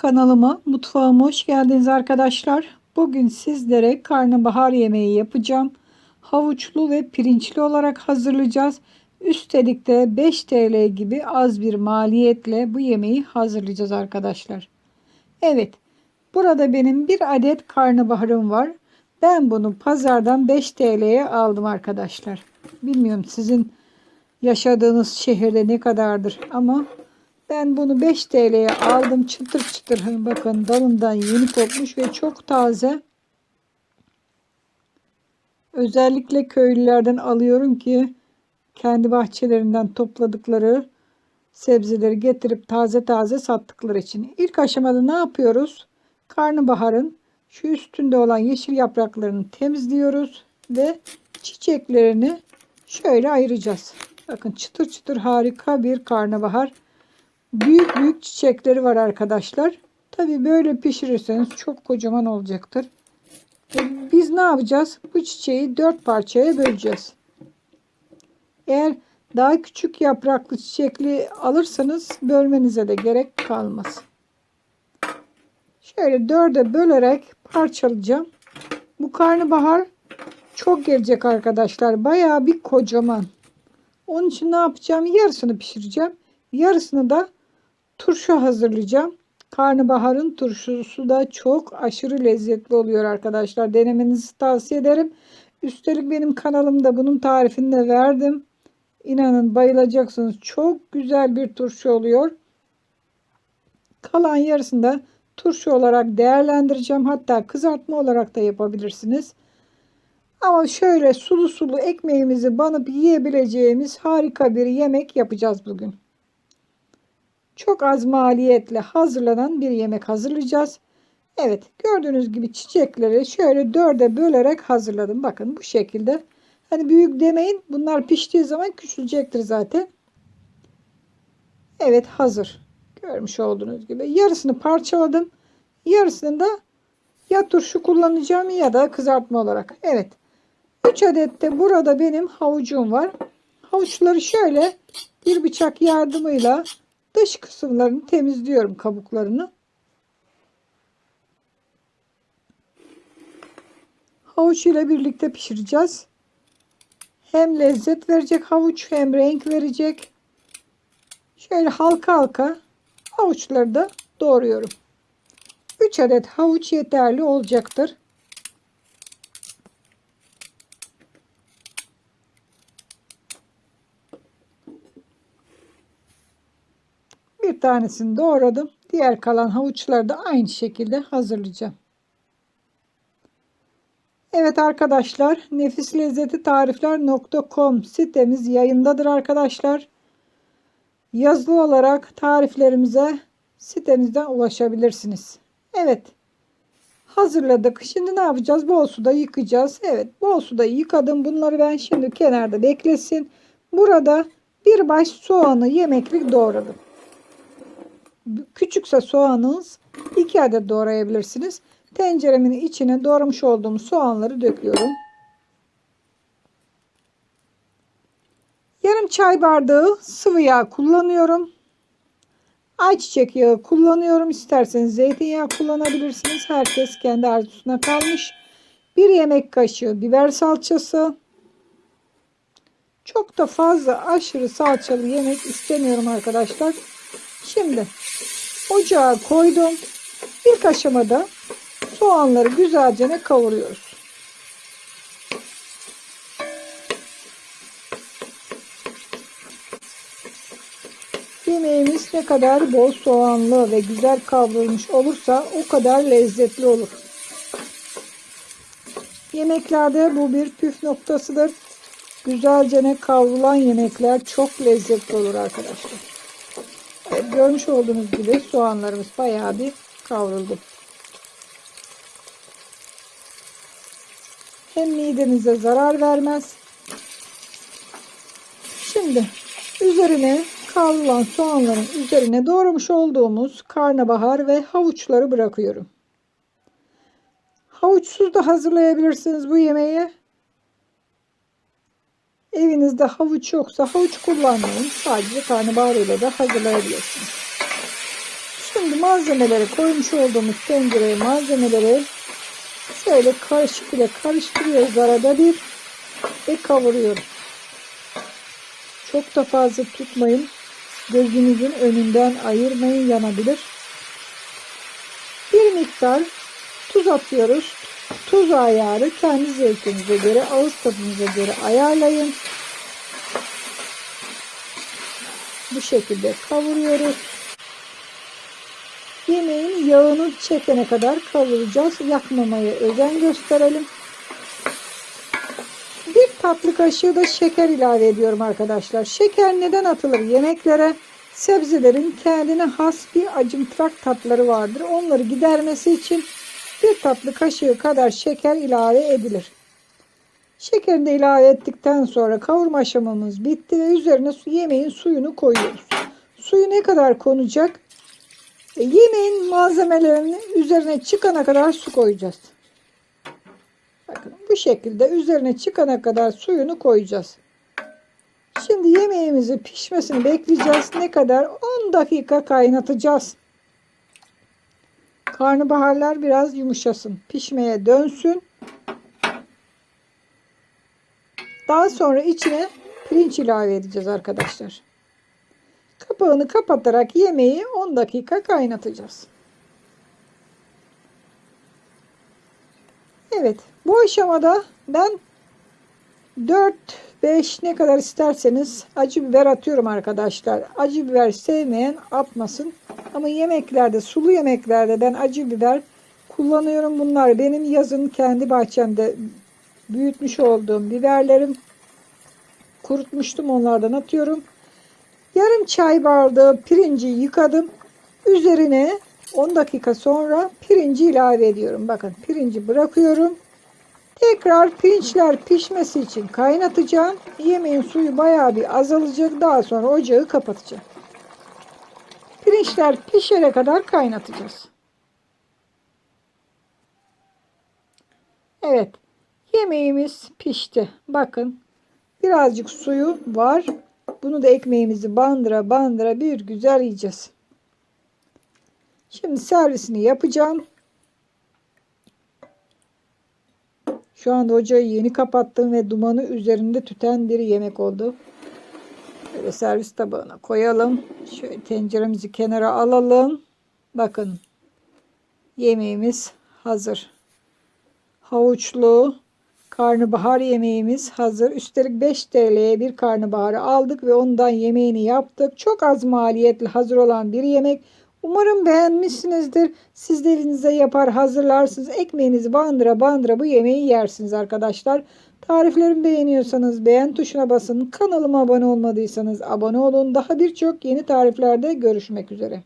Kanalıma, mutfağıma hoş geldiniz arkadaşlar. Bugün sizlere karnabahar yemeği yapacağım. Havuçlu ve pirinçli olarak hazırlayacağız. Üstelik de 5 TL gibi az bir maliyetle bu yemeği hazırlayacağız arkadaşlar. Evet, burada benim bir adet karnabaharım var. Ben bunu pazardan 5 TL'ye aldım arkadaşlar. Bilmiyorum sizin yaşadığınız şehirde ne kadardır ama ben bunu 5 TL'ye aldım. Çıtır çıtır bakın dalından yeni kopmuş ve çok taze. Özellikle köylülerden alıyorum ki kendi bahçelerinden topladıkları sebzeleri getirip taze taze sattıkları için. İlk aşamada ne yapıyoruz? Karnabaharın şu üstünde olan yeşil yapraklarını temizliyoruz ve çiçeklerini şöyle ayıracağız. Bakın çıtır çıtır harika bir karnabahar. Büyük büyük çiçekleri var arkadaşlar. Tabi böyle pişirirseniz çok kocaman olacaktır. E, biz ne yapacağız? Bu çiçeği dört parçaya böleceğiz. Eğer daha küçük yapraklı çiçekli alırsanız bölmenize de gerek kalmaz. Şöyle dörde bölerek parçalayacağım. Bu karnabahar çok gelecek arkadaşlar. Bayağı bir kocaman. Onun için ne yapacağım? Yarısını pişireceğim. Yarısını da turşu hazırlayacağım. Karnabaharın turşusu da çok aşırı lezzetli oluyor arkadaşlar. Denemenizi tavsiye ederim. Üstelik benim kanalımda bunun tarifini de verdim. İnanın bayılacaksınız. Çok güzel bir turşu oluyor. Kalan yarısını da turşu olarak değerlendireceğim. Hatta kızartma olarak da yapabilirsiniz. Ama şöyle sulu sulu ekmeğimizi banıp yiyebileceğimiz harika bir yemek yapacağız bugün. Çok az maliyetle hazırlanan bir yemek hazırlayacağız. Evet gördüğünüz gibi çiçekleri şöyle dörde bölerek hazırladım. Bakın bu şekilde. Hani büyük demeyin. Bunlar piştiği zaman küçülecektir zaten. Evet hazır. Görmüş olduğunuz gibi. Yarısını parçaladım. Yarısını da ya turşu kullanacağım ya da kızartma olarak. Evet. 3 adet de burada benim havucum var. Havuçları şöyle bir bıçak yardımıyla dış kısımlarını temizliyorum kabuklarını. Havuç ile birlikte pişireceğiz. Hem lezzet verecek havuç hem renk verecek. Şöyle halka halka havuçları da doğruyorum. 3 adet havuç yeterli olacaktır. Bir tanesini doğradım. Diğer kalan havuçları da aynı şekilde hazırlayacağım. Evet arkadaşlar nefis lezzeti tarifler.com sitemiz yayındadır arkadaşlar. Yazılı olarak tariflerimize sitemizden ulaşabilirsiniz. Evet hazırladık. Şimdi ne yapacağız? Bol suda yıkayacağız. Evet bol suda yıkadım. Bunları ben şimdi kenarda beklesin. Burada bir baş soğanı yemeklik doğradım. Küçükse soğanınız 2 adet doğrayabilirsiniz. Tenceremin içine doğramış olduğum soğanları döküyorum. Yarım çay bardağı sıvı yağ kullanıyorum. Ayçiçek yağı kullanıyorum. İsterseniz zeytinyağı kullanabilirsiniz. Herkes kendi arzusuna kalmış. Bir yemek kaşığı biber salçası. Çok da fazla aşırı salçalı yemek istemiyorum arkadaşlar. Şimdi ocağa koydum. İlk aşamada soğanları güzelce kavuruyoruz. Yemeğimiz ne kadar bol soğanlı ve güzel kavrulmuş olursa o kadar lezzetli olur. Yemeklerde bu bir püf noktasıdır. Güzelce kavrulan yemekler çok lezzetli olur arkadaşlar. Görmüş olduğunuz gibi soğanlarımız bayağı bir kavruldu. Hem midenize zarar vermez. Şimdi üzerine kavrulan soğanların üzerine doğramış olduğumuz karnabahar ve havuçları bırakıyorum. Havuçsuz da hazırlayabilirsiniz bu yemeği. Evinizde havuç yoksa havuç kullanmayın. Sadece karnabahar ile de hazırlayabilirsiniz. Şimdi malzemeleri koymuş olduğumuz tencereye malzemeleri şöyle karışık ile karıştırıyoruz arada bir ve kavuruyoruz. Çok da fazla tutmayın. Gözünüzün önünden ayırmayın yanabilir. Bir miktar tuz atıyoruz. Tuz ayarı kendi zevkinize göre, ağız tadınıza göre ayarlayın. Bu şekilde kavuruyoruz. Yemeğin yağını çekene kadar kavuracağız. Yakmamaya özen gösterelim. Bir tatlı kaşığı da şeker ilave ediyorum arkadaşlar. Şeker neden atılır yemeklere? Sebzelerin kendine has bir acımtırak tatları vardır. Onları gidermesi için bir tatlı kaşığı kadar şeker ilave edilir. Şekerini de ilave ettikten sonra kavurma aşamamız bitti ve üzerine su, yemeğin suyunu koyuyoruz. Suyu ne kadar konacak? E, yemeğin malzemelerinin üzerine çıkana kadar su koyacağız. Bakın bu şekilde üzerine çıkana kadar suyunu koyacağız. Şimdi yemeğimizi pişmesini bekleyeceğiz. Ne kadar? 10 dakika kaynatacağız. Karnabaharlar biraz yumuşasın. Pişmeye dönsün. Daha sonra içine pirinç ilave edeceğiz arkadaşlar. Kapağını kapatarak yemeği 10 dakika kaynatacağız. Evet, bu aşamada ben 4 5 ne kadar isterseniz acı biber atıyorum arkadaşlar. Acı biber sevmeyen atmasın. Ama yemeklerde, sulu yemeklerde ben acı biber kullanıyorum. Bunlar benim yazın kendi bahçemde büyütmüş olduğum biberlerim. Kurutmuştum onlardan atıyorum. Yarım çay bardağı pirinci yıkadım. Üzerine 10 dakika sonra pirinci ilave ediyorum. Bakın pirinci bırakıyorum. Tekrar pirinçler pişmesi için kaynatacağım. Yemeğin suyu bayağı bir azalacak. Daha sonra ocağı kapatacağım. Pirinçler pişene kadar kaynatacağız. Evet. Yemeğimiz pişti. Bakın. Birazcık suyu var. Bunu da ekmeğimizi bandıra bandıra bir güzel yiyeceğiz. Şimdi servisini yapacağım. Şu anda ocağı yeni kapattım ve dumanı üzerinde tüten bir yemek oldu. Böyle servis tabağına koyalım. Şöyle tenceremizi kenara alalım. Bakın yemeğimiz hazır. Havuçlu karnabahar yemeğimiz hazır. Üstelik 5 TL'ye bir karnabaharı aldık ve ondan yemeğini yaptık. Çok az maliyetli hazır olan bir yemek. Umarım beğenmişsinizdir. Siz de evinize yapar hazırlarsınız. Ekmeğinizi bandıra bandıra bu yemeği yersiniz arkadaşlar. Tariflerimi beğeniyorsanız beğen tuşuna basın. Kanalıma abone olmadıysanız abone olun. Daha birçok yeni tariflerde görüşmek üzere.